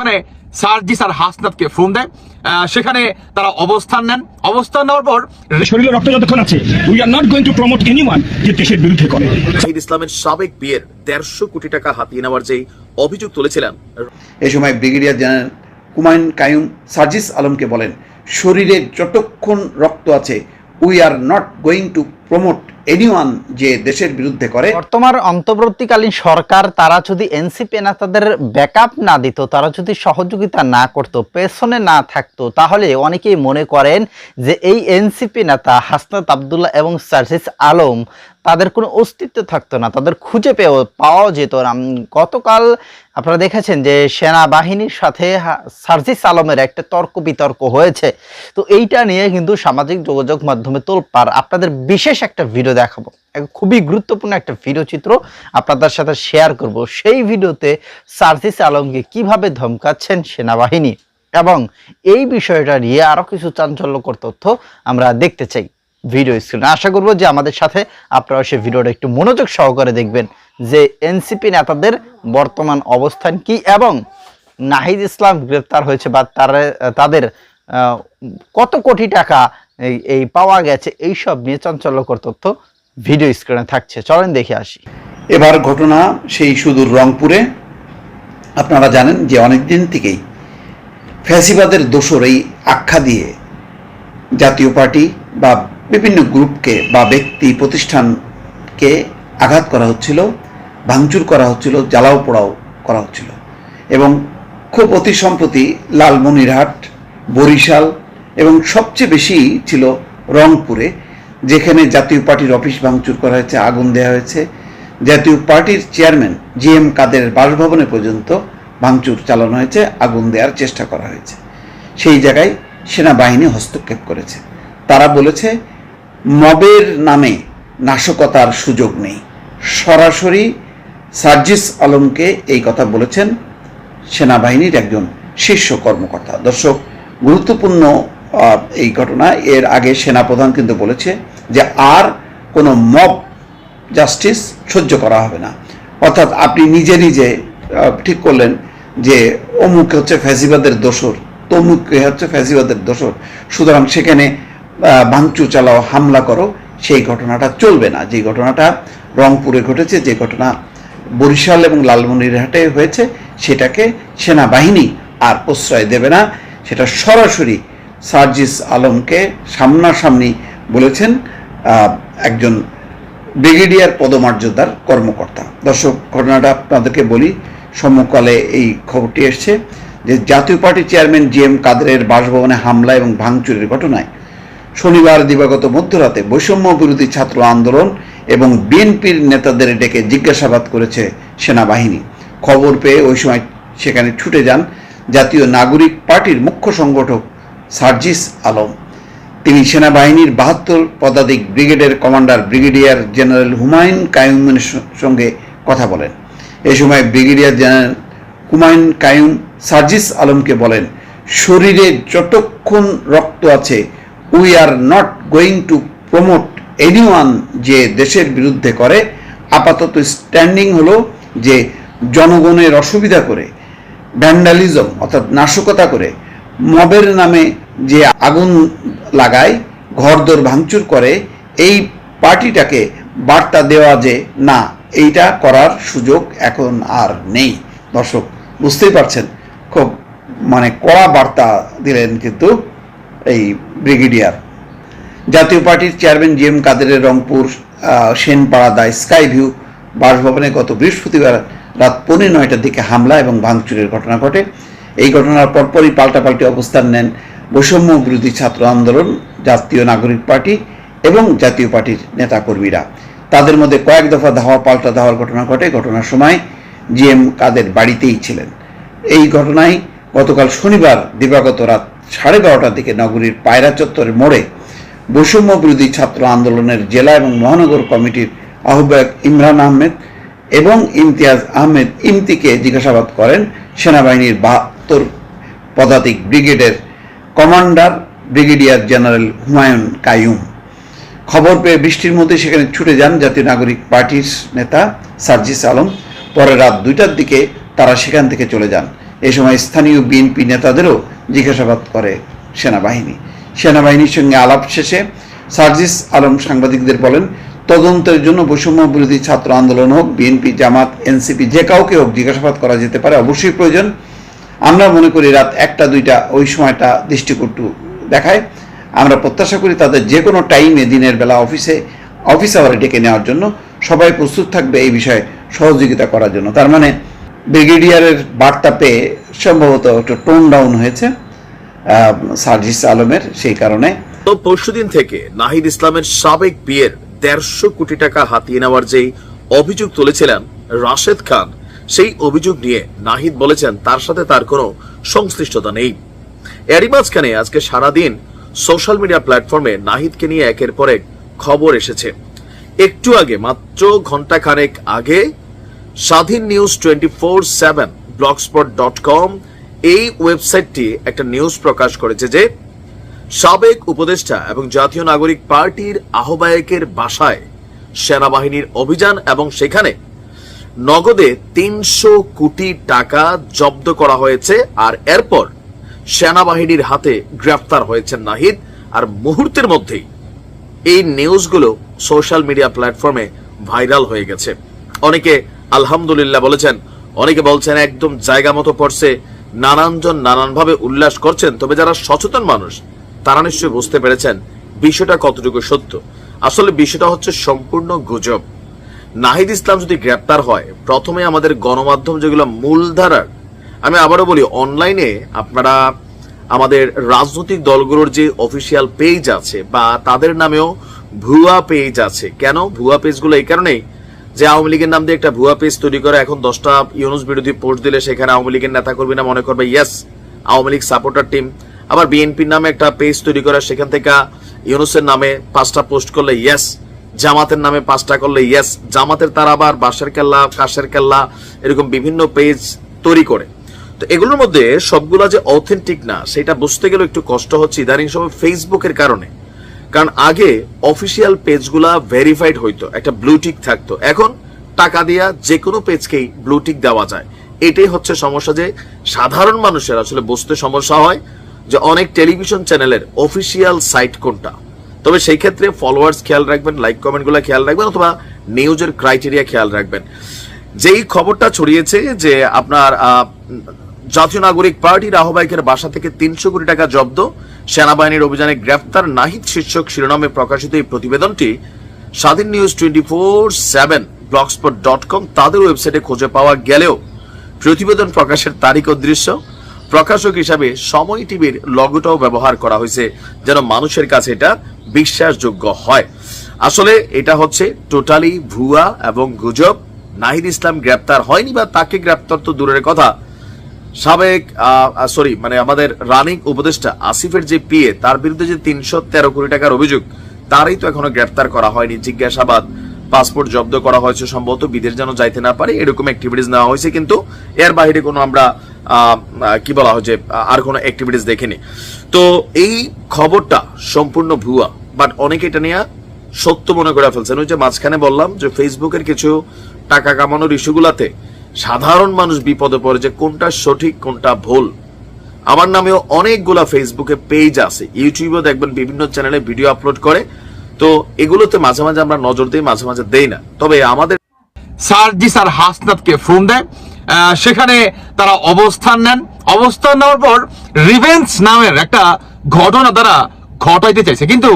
মানে সার্জিস আর হাসনাতকে ফোন দেয়। আহ, সেখানে তারা অবস্থান নেন। অবস্থান নেওয়ার পর শরীরে রক্ত যতক্ষণ আছে we are not going to promote anyone যে দেশের বিরুদ্ধে করে। শহীদ ইসলামের সাবেক বিয়ের দেড়শো কোটি টাকা হাতিয়ে নেওয়ার যে অভিযোগ তুলেছিলেন। এ সময় ব্রিগেডিয়ার জেনারেল হুমায়ুন কায়ুম সার্জিস আলমকে বলেন শরীরে যতক্ষণ রক্ত আছে we are not going to promote anyone যে দেশের বিরুদ্ধে করে, বর্তমান অন্তর্বর্তীকালীন সরকার, তারা যদি এনসিপি নেতাদের ব্যাকআপ না দিত, তারা যদি সহযোগিতা না করত, পেছনে না থাকতো, তাহলে অনেকেই মনে করেন যে এই এনসিপি নেতা হাসনাত আবদুল্লাহ এবং সার্জিস আলম, তাদের কোনো অস্তিত্ব থাকতো না, তাদের খুঁজে পেও পাওয়া যেত না। গতকাল আপনারা দেখেছেন যে সেনাবাহিনীর সাথে সার্জিস আলমের একটা তর্ক বিতর্ক হয়েছে। তো এইটা নিয়ে কিন্তু সামাজিক যোগাযোগ মাধ্যমে তোলপার আপনাদের বিশেষ একটা ভিডিও দেখাবো। খুবই গুরুত্বপূর্ণ একটা ভিডিও চিত্র আপনাদের সাথে শেয়ার করব। সেই ভিডিওতে সার্জিস আলমকে কীভাবে ধমকাচ্ছেন সেনাবাহিনী এবং এই বিষয়টা নিয়ে আরও কিছু চাঞ্চল্যকর তথ্য আমরা দেখতে চাই ভিডিও স্ক্রিনে আশা করব যে আমাদের সাথে আপনারা সেই ভিডিওটা একটু মনোযোগ সহকারে দেখবেন যে এনসিপি নেতাদের বর্তমান অবস্থান কি এবং নাহিদ ইসলাম গ্রেপ্তার হয়েছে বা তার তাদের কত কোটি টাকা এই পাওয়া গেছে, এইসব নিয়ে চাঞ্চল্যকর তথ্য ভিডিও স্ক্রিনে থাকছে। চলেন দেখে আসি। এবার ঘটনা সেই সুদূর রংপুরে। আপনারা জানেন যে অনেক দিন থেকেই ফ্যাসিবাদের দোসর এই আখ্যা দিয়ে জাতীয় পার্টি বা বিভিন্ন গ্রুপকে বা ব্যক্তি প্রতিষ্ঠানকে আঘাত করা হচ্ছিল, ভাঙচুর করা হচ্ছিল, জ্বালাও পোড়াও করা হচ্ছিল। এবং খুব অতি সম্প্রতি লালমনিরহাট বরিশাল এবং সবচেয়ে বেশি ছিল রংপুরে, যেখানে জাতীয় পার্টির অফিস ভাঙচুর করা হয়েছে, আগুন দেওয়া হয়েছে। জাতীয় পার্টির চেয়ারম্যান জি এম কাদের বাসভবনে পর্যন্ত ভাঙচুর চালানো হয়েছে, আগুন দেওয়ার চেষ্টা করা হয়েছে। সেই জায়গায় সেনাবাহিনী হস্তক্ষেপ করেছে। তারা বলেছে, মবের নামে নাশকতার সুযোগ নেই। সরাসরি সার্জিস আলমকে এই কথা বলেছেন সেনাবাহিনীর একজন শীর্ষ কর্মকর্তা। দর্শক গুরুত্বপূর্ণ এই ঘটনা। এর আগে সেনাপ্রধান কিন্তু বলেছে যে আর কোনো মব জাস্টিস সহ্য করা হবে না। অর্থাৎ আপনি নিজে নিজে ঠিক করলেন যে অমুক হচ্ছে ফ্যাসিবাদের দোসর তমুক হচ্ছে ফ্যাসিবাদের দোসর সুতরাং সেখানে আহ, ভাঙচুর চালাও হামলা করো সেই ঘটনাটা চলবে না। যে ঘটনাটা রংপুরে ঘটেছে যে ঘটনা বরিশাল এবং লালমনিরহাটে হয়েছে সেটাকে সেনাবাহিনী আর প্রশ্রয় দেবে না। সেটা সরাসরি সার্জিস আলমকে সামনাসামনি বলেছেন একজন ব্রিগেডিয়ার পদমর্যাদার কর্মকর্তা। দর্শক, ঘটনাটা আপনাদেরকে বলি, সমকালে এই খবরটি এসছে যে জাতীয় পার্টির চেয়ারম্যান জি এম কাদেরের বাসভবনে হামলা এবং ভাঙচুরের ঘটনায় শনিবার দিবাগত মধ্যরাতে বৈষম্য বিরোধী ছাত্র আন্দোলন এবং বিএনপির নেতাদের ডেকে জিজ্ঞাসাবাদ করেছে সেনাবাহিনী। খবর পেয়ে ওই সময় সেখানে ছুটে যান জাতীয় নাগরিক পার্টির মুখ্য সংগঠক সার্জিস আলম। তিনি সেনাবাহিনীর বাহাত্তর পদাতিক ব্রিগেডের কমান্ডার ব্রিগেডিয়ার জেনারেল হুমায়ুন কায়ুমের সঙ্গে কথা বলেন। এ সময় ব্রিগেডিয়ার জেনারেল হুমায়ুন কায়ুম সার্জিস আলমকে বলেন, শরীরে যতক্ষণ রক্ত আছে we are not going to promote anyone যে দেশের বিরুদ্ধে করে। আপাতত স্ট্যান্ডিং হলো যে জনগণের অসুবিধা করে। ভ্যান্ডালিজম অর্থাৎ নাশকতা করে মবের নামে যে আগুন লাগায় ঘরদোর ভাঙচুর করে এই পার্টিটাকে বার্তা দেওয়া যে না এইটা করার সুযোগ এখন আর নেই। দর্শক বুঝতেই পারছেন খুব মানে কড়া বার্তা দিলেন কিন্তু এই ব্রিগেডিয়ার। জাতীয় পার্টির চেয়ারম্যান জি এম কাদেরের রংপুর আহ, সেনপাড়াদায় স্কাই ভিউ বাসভবনে গত বৃহস্পতিবার রাত পৌনে নয়টার দিকে হামলা এবং ভাঙচুরের ঘটনা ঘটে। এই ঘটনার পরপরই পাল্টাপাল্টি অবস্থান নেন বৈষম্য বিরোধী ছাত্র আন্দোলন, জাতীয় নাগরিক পার্টি এবং জাতীয় পার্টির নেতাকর্মীরা। তাদের মধ্যে কয়েক দফা ধাওয়া, পাল্টা ধাওয়ার ঘটনা ঘটে। ঘটনার সময় জি এম কাদের বাড়িতেই ছিলেন। এই ঘটনায় গতকাল শনিবার দিবাগত রাত সাড়ে বারোটার দিকে নগরীর পায়রা চত্বরের মোড়ে বৈষম্য বিরোধী ছাত্র আন্দোলনের জেলা এবং মহানগর কমিটির আহ্বায়ক ইমরান আহমেদ এবং ইমতিয়াজ আহমেদ ইমতিকে জিজ্ঞাসাবাদ করেন, সেনাবাহিনীর বাহাত্তর পদাতিক ব্রিগেডের commander brigadier general Humayun Kayum. খবর পেয়ে বৃষ্টির মধ্যে সেখানে ছুটে যান জাতীয় নাগরিক পার্টির নেতা সার্জিস আলম। পরে রাত দুইটার দিকে তারা সেখান থেকে চলে যান। এ সময় স্থানীয় বিএনপি নেতাদেরও জিজ্ঞাসাবাদ করে সেনাবাহিনী। সেনাবাহিনীর সঙ্গে আলাপ শেষে সার্জিস আলম সাংবাদিকদের বলেন তদন্তের জন্য বৈষম্য বিরোধী ছাত্র আন্দোলন হোক, বিএনপি, জামাত, এনসিপি, যে কাউকে হোক জিজ্ঞাসাবাদ করা যেতে পারে, অবশ্যই প্রয়োজন। আমরা মনে করি রাত একটা, দুইটা, ওই সময়টা দৃষ্টিকটু দেখায়। আমরা প্রত্যাশা করি তাদের যে কোনো টাইমে দিনের বেলা অফিসে, অফিস আওয়ারে ডেকে নেওয়ার জন্য সবাই প্রস্তুত থাকবে এই বিষয়ে সহযোগিতা করার জন্য। তার মানে ব্রিগেডিয়ারের বার্তা পেয়ে সম্ভবত একটু টোন ডাউন হয়েছে সার্জিস আলমের সেই কারণে। তো পরশুদিন থেকে নাহিদ ইসলামের সাবেক বিয়ের দেড়শো কোটি টাকা হাতিয়ে নেওয়ার যেই অভিযোগ তুলেছিলেন রাশেদ খান, সেই অভিযোগ নিয়ে নাহিদ বলেছেন তার সাথে তার কোনো সংশ্লিষ্টতা নেই। এরই মাঝখানে আজকে সারাদিন সোশ্যাল মিডিয়া প্ল্যাটফর্মে নাহিদকে নিয়ে একের পর এক খবর এসেছে। একটু আগে, মাত্র ঘণ্টা খানেক আগে, Swadhin news twenty four seven blogspot dot com এই ওয়েবসাইটটি একটা নিউজ প্রকাশ করেছে যে সাবেক উপদেষ্টা এবং জাতীয় নাগরিক পার্টির আহ্বায়কের বাসায় সেনাবাহিনীর অভিযান এবং সেখানে নগদে তিনশো কোটি টাকা জব্দ করা হয়েছে আর এরপর সেনাবাহিনীর হাতে গ্রেফতার হয়েছেন নাহিদ আর মুহূর্তের মধ্যেই এই নিউজগুলো সোশ্যাল মিডিয়া প্ল্যাটফর্মে ভাইরাল হয়ে গেছে। অনেকে আলহামদুলিল্লাহ বলেছেন, অনেকে বলছেন একদম জায়গা মতো পড়ছে, নানানজন নানানভাবে উল্লাস করছেন, তবে যারা সচেতন মানুষ তারা নিশ্চয়ই বুঝতে পেরেছেন বিষয়টা কতটুকু সত্য। আসলে বিষয়টা হচ্ছে সম্পূর্ণ গুজব। নাহিদ ইসলাম যদি গ্রেপ্তার হয়, প্রথমে আমাদের গণমাধ্যম যেগুলো মূলধারার আমি আবারও বলি অনলাইনে আপনারা আমাদের রাজনৈতিক দলগুলোর যে অফিসিয়াল পেজ আছে বা তাদের নামেও ভুয়া পেজ আছে। কেন? ভুয়া পেজগুলো এই কারণেই যে আওয়ামী লীগের নাম দিয়ে একটা ভুয়া পেজ তৈরি করে, এখন দশটা ইউনুস বিরোধী পোস্ট দিলে সেখানে আওয়ামী লীগের নেতা কর্মীরা মনে করবে yes Awami League supporter team আবার বিএনপির নামে একটা পেজ তৈরি করে, সেখান থেকে ইউনুসের নামে পাঁচটা পোস্ট করলে ইয়েস জামাতের নামে পাঁচটা করলে ইয়েস জামাতের তারা আবার বাঁশের কেল্লা, কাশের কেল্লা, এরকম বিভিন্ন পেজ তৈরি করে। তো এগুলোর মধ্যে সবগুলা যে অথেন্টিক না, সেটা বুঝতে গেলে একটু কষ্ট হচ্ছে ইদানিং সময় ফেসবুকের কারণে। কারণ আগে অফিসিয়াল পেজগুলা ভেরিফাইড হইতো, একটা ব্লুটিক থাকতো। এখন টাকা দিয়া যে কোনো পেজকেই ব্লুটিক দেওয়া যায়। এটাই হচ্ছে সমস্যা যে সাধারণ মানুষের আসলে বুঝতে সমস্যা হয়। যে অনেক টেলিভিশন চ্যানেলের অফিসিয়াল সাইট কোনটা? তবে সেই ক্ষেত্রে ফলোয়ার্স খেয়াল রাখবেন লাইক কমেন্টগুলো খেয়াল রাখবেন অথবা নিউজের ক্রাইটেরিয়া খেয়াল রাখবেন। যেই খবরটা ছড়িয়েছে যে আপনার জাতীয় নাগরিক পার্টির আহ্বায়কের বাসা থেকে তিনশো কোটি টাকা জব্দ, সেনাবাহিনীর অভিযানে গ্রেফতার নাহিদ শীর্ষক শিরোনামে প্রকাশিত এই প্রতিবেদনটি Swadhin news twenty four seven blogspot dot com তাদের ওয়েবসাইটে খুঁজে পাওয়া গেলেও প্রতিবেদন প্রকাশের তারিখ ও দৃশ্য প্রকাশক হিসাবে সময় টিভির লগোটাও ব্যবহার করা হয়েছে, যেন মানুষের কাছে এটা বিশ্বাসযোগ্য হয়। আসলে এটা হচ্ছে টোটালি ভুয়া এবং গুজব। নাহিদ ইসলাম গ্রেপ্তার হয়নি বা তাকে গ্রেপ্তার তো দূরের কথা। সাবেক সরি মানে আমাদের রানিং উপদেষ্টা আসিফের যে পিএ তার বিরুদ্ধে যে তিনশো তেরো কোটি টাকার অভিযোগ, তারই তো এখনও গ্রেপ্তার করা হয়নি। জিজ্ঞাসাবাদ, পাসপোর্ট জব্দ করা হয়েছে সম্ভবত, বিদেশ যেন যাইতে না পারে, এরকম অ্যাক্টিভিটিস নেওয়া হয়েছে। কিন্তু এর বাইরে কোনো আমরা কি বলা হয় যে আর কোনো অ্যাক্টিভিটিস দেখিনি। তো এই খবরটা সম্পূর্ণ ভুয়া বাট অনেকে এটা নিয়ে সত্য মনে করে ফেলছেন। ওই যে মাঝখানে বললাম যে ফেসবুকের কিছু টাকা কামানোর ইস্যুগুলাতে সাধারণ মানুষ বিপদে পড়ে যে, কোনটা সঠিক, কোনটা ভুল। আমার নামেও অনেকগুলা ফেসবুকে পেজ আছে। ইউটিউবেও দেখবেন বিভিন্ন চ্যানেলে ভিডিও আপলোড করে। তো এগুলোতে মাঝে মাঝে আমরা নজর দিই, মাঝে মাঝে দেই না। তবে আমাদের সার্জিস আর হাসনাতকে ফোন দেয়। সেখানে তারা অবস্থান নেন। অবস্থান নেওয়ার পর রিভেন্স নামের একটা ঘটনা তারা ঘটাইতে চাইছে। কিন্তু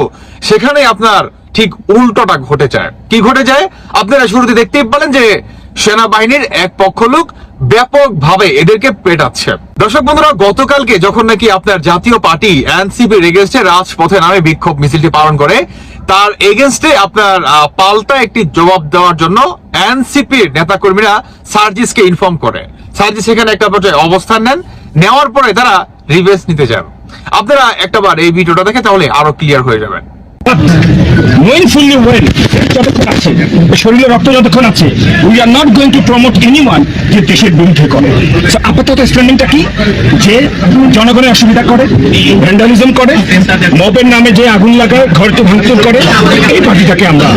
সেখানে আপনার ঠিক উল্টোটা ঘটে যায়। কি ঘটে যায়? আপনারা শুরুতে দেখতেই পেলেন যে সেনাবাহিনীর এক পক্ষ লোক ব্যাপকভাবে এদেরকে পেটাচ্ছে। দর্শক বন্ধুরা, গতকালকে যখন নাকি আপনার জাতীয় পার্টি এনসিপি এগেনস্টে রাজপথে নামে বিক্ষোভ মিছিলটি পালন করে তার এগেনস্টে আপনার পাল্টা একটি জবাব দেওয়ার জন্য এনসিপির নেতাকর্মীরা সার্জিসকে ইনফর্ম করে। সার্জিস এখানে একটা পর্যায়ে অবস্থান নেন। নেওয়ার পরে তারা রিভেস নিতে যান। আপনারা একটাবার এই ভিডিওটা দেখে তাহলে আরও ক্লিয়ার হয়ে যাবেন। যতক্ষণ আছে, শরীরে রক্ত যতক্ষণ আছে we are not going to promote anyone যে দেশের বিরুদ্ধে করে। আপাতত স্ট্যান্ডিংটা কি? যে জনগণের অসুবিধা করে ভ্যান্ডালিজম করে নামে যে আগুন লাগায় ঘরকে ভাঙচুর করে, এই পার্টিটাকে আমরা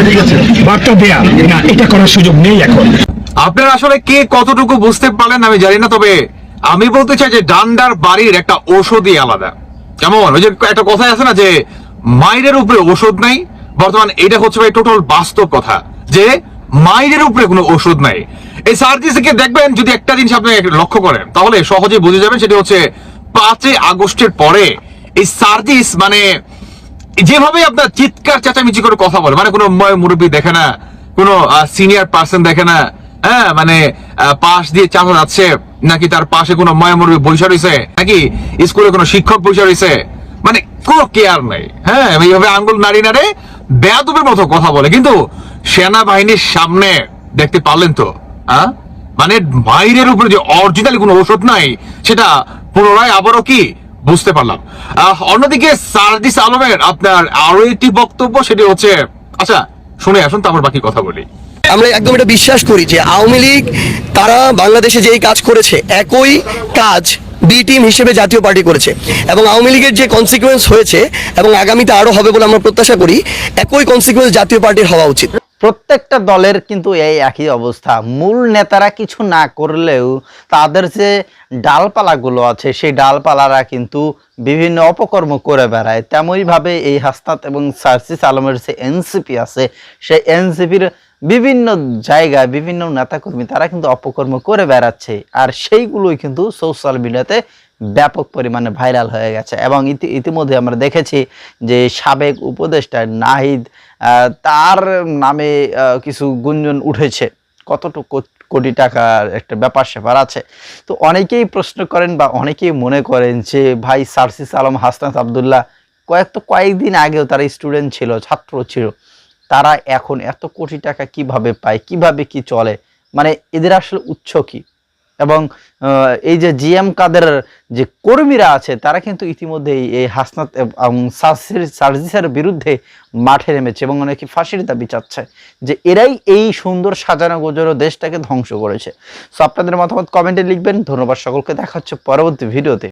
বার্তা দেয়া, না, এটা করার সুযোগ নেই এখন। আপনারা আসলে কে কতটুকু বুঝতে পারলেন আমি জানি না, তবে আমি বলতে চাই যে ডান্ডার বাড়ির একটা ঔষধই আলাদা। কেমন? ওই যে একটা কথাই আছে না যে, মাইরের উপরে ওষুধ নাই বর্তমান এটা হচ্ছে ভাই টোটাল বাস্তব কথা, যে মাইরের উপরে কোনো ওষুধ নাই। এই সার্জিসকে দেখবেন যদি একটা জিনিস আপনি লক্ষ্য করেন, তাহলে সহজে বুঝে যাবেন সেটা হচ্ছে পাঁচই আগস্টের পরে এই সার্জিস মানে যেভাবে আপনার চিৎকার, চেঁচামেচি করে কথা বলে মানে কোনো মুরব্বী দেখে না, কোনো সিনিয়র পার্সন দেখে না হ্যাঁ মানে পাশ দিয়ে চাপা যাচ্ছে নাকি তার পাশে কোনো ময় মুরব্বী বৈশা রয়েছে, নাকি স্কুলে কোনো শিক্ষক বৈশা রয়েছে মানে কোনো কেয়ার নাই হ্যাঁ এইভাবে আঙ্গুল নাড়ি নাড়ে বেয়াদবের মতো কথা বলে। কিন্তু সেনাবাহিনীর সামনে দেখতে পারলেন তো মানে বাইরের উপরে যে অরিজিনালি কোনো ওষুধ নাই, সেটা পুনরায় আবারও কি? বুঝতে পারলাম। অন্যদিকে সার্জিস আলমের আপনার আরও একটি বক্তব্য, সেটি হচ্ছে আচ্ছা শুনে আসুন, তারপর বাকি কথা বলি। আমরা একদম এটা বিশ্বাস করি যে আওয়ামী লীগ, তারা বাংলাদেশে যেই কাজ করেছে, একই কাজ বি টিম হিসেবে জাতীয় পার্টি করেছে এবং আওয়ামী লীগের যে কনসিকুয়েন্স হয়েছে এবং আগামীতে আরও হবে বলে আমরা প্রত্যাশা করি, একই কনসিকুয়েন্স জাতীয় পার্টির হওয়া উচিত। প্রত্যেকটা দলের কিন্তু এই একই অবস্থা। মূল নেতারা কিছু না করলেও তাদের যে ডালপালাগুলো আছে, সেই ডালপালারা কিন্তু বিভিন্ন অপকর্ম করে বেড়ায়। তেমনইভাবে এই হাসনাত এবং সার্সিস আলমের যে এনসিপি আছে, সেই এনসিপির বিভিন্ন জায়গায় বিভিন্ন নেতাকর্মী তারা কিন্তু অপকর্ম করে বেড়াচ্ছে। আর সেইগুলোই কিন্তু সোশ্যাল মিডিয়াতে ব্যাপক পরিমাণে ভাইরাল হয়ে গেছে এবং ইতি ইতিমধ্যে আমরা দেখেছি যে সাবেক উপদেষ্টা নাহিদ তার নামে কিছু গুঞ্জন উঠেছে। কতটুকু কোটি টাকার একটা ব্যাপার স্যাপার আছে। তো অনেকেই প্রশ্ন করেন বা অনেকেই মনে করেন যে, ভাই সারসিস আলম হাসনাত আবদুল্লাহ কয়েক, তো কয়েকদিন আগেও তারা স্টুডেন্ট ছিল, ছাত্র ছিল। তারা এখন এত কোটি টাকা কীভাবে পায়, কীভাবে কি চলে? মানে এদের আসলে উৎস কি? এবং এই যে জি এম কাদের যে কর্মীরা আছে, তারা কিন্তু ইতিমধ্যেই এই হাসনাত এবং সার্জিসের বিরুদ্ধে মাঠে নেমেছে এবং অনেকে ফাঁসির দাবি চাচ্ছে যে এরাই এই সুন্দর সাজানো গোজর দেশটাকে ধ্বংস করেছে। সো আপনাদের মতামত কমেন্টে লিখবেন। ধন্যবাদ সকলকে। দেখা হচ্ছে পরবর্তী ভিডিওতে।